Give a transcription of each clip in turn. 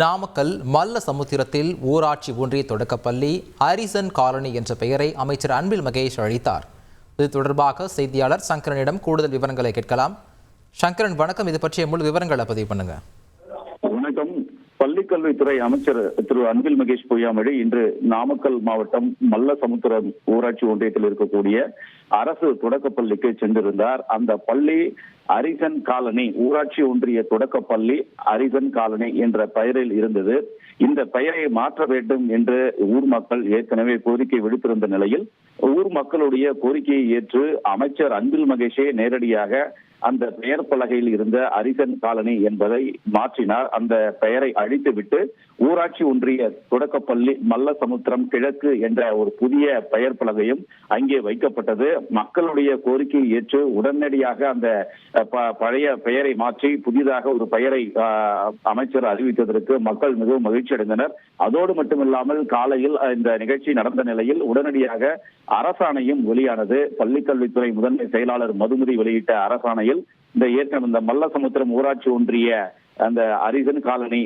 நாமக்கல் மல்ல சமுத்திரத்தில் ஊராட்சி ஒன்றிய தொடக்கப்பள்ளி அரிசன் காலனி என்ற பெயரை அமைச்சர் அன்பில் மகேஷ் அளித்தார். இது தொடர்பாக செய்தியாளர் சங்கரனிடம் கூடுதல் விவரங்களை கேட்கலாம். சங்கரன் வணக்கம். இது பற்றிய முழு விவரங்களை பதிவு பண்ணுங்க. வணக்கம். பள்ளிக்கல்வித்துறை அமைச்சர் திரு அன்பில் மகேஷ் பொய்யாமொழி இன்று நாமக்கல் மாவட்டம் மல்லசமுத்திரம் ஊராட்சி ஒன்றியத்தில் இருக்கக்கூடிய அரசு தொடக்கப்பள்ளிக்கு சென்றிருந்தார். அந்த பள்ளி அரிசன் காலனி ஊராட்சி ஒன்றிய தொடக்கப்பள்ளி அரிசன் காலனி என்ற பெயரில் இருந்தது. இந்த பெயரை மாற்ற வேண்டும் என்று ஊர் மக்கள் ஏற்கனவே கோரிக்கை விடுத்திருந்த நிலையில் ஊர் மக்களுடைய கோரிக்கையை ஏற்று அமைச்சர் அன்பில் மகேஷே நேரடியாக அந்த பெயர் பலகையில் இருந்த அரிசன் காலனி என்பதை மாற்றினார். அந்த பெயரை அழித்துவிட்டு ஊராட்சி ஒன்றிய தொடக்கப்பள்ளி மல்ல சமுத்திரம் கிழக்கு என்ற ஒரு புதிய பெயர் பலகையும் அங்கே வைக்கப்பட்டது. மக்களுடைய கோரிக்கையை ஏற்று உடனடியாக அந்த ப- பழைய பெயரை மாற்றி புதிதாக ஒரு பெயரை அமைச்சர் அறிவித்ததற்கு மக்கள் மிகவும் மகிழ்ச்சி அடைந்தனர். அதோடு மட்டுமில்லாமல் காலையில் இந்த நிகழ்ச்சி நடந்த நிலையில் உடனடியாக அரசாணையும் வெளியானது. பள்ளிக்கல்வித்துறை முதன்மை செயலாளர் மதுமதி வெளியிட்ட அரசாணையில் இந்த ஏற்கனவே இந்த மல்லசமுத்திரம் ஊராட்சி ஒன்றிய அந்த அரிசன் காலனி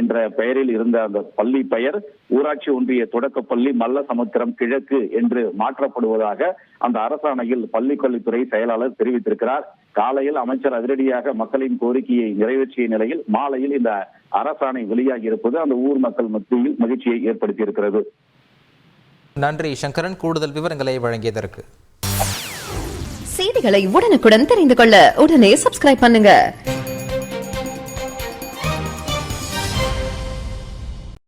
என்ற பெயரில் இருந்த அந்த பள்ளி பெயர் ஊராட்சி ஒன்றிய தொடக்கப்பள்ளி மல்லசமுத்திரம் கிழக்கு என்று மாற்றப்படுவதாக அந்த அரசாணையில் பள்ளிக்கல்வித்துறை செயலாளர் தெரிவித்திருக்கிறார். காலையில் அமைச்சர் அதிரடியாக மக்களின் கோரிக்கையை நிறைவேற்றிய நிலையில் மாலையில் இந்த அரசாணை வெளியாகி இருப்பது அந்த ஊர் மக்கள் மத்தியில் மகிழ்ச்சியை ஏற்படுத்தி இருக்கிறது நன்றி. சங்கரன் கூடுதல் விவரங்களை வழங்கியதற்கு. செய்திகளை உடனுக்குடன் தெரிந்து கொள்ள உடனே சப்ஸ்கிரைப் பண்ணுங்க.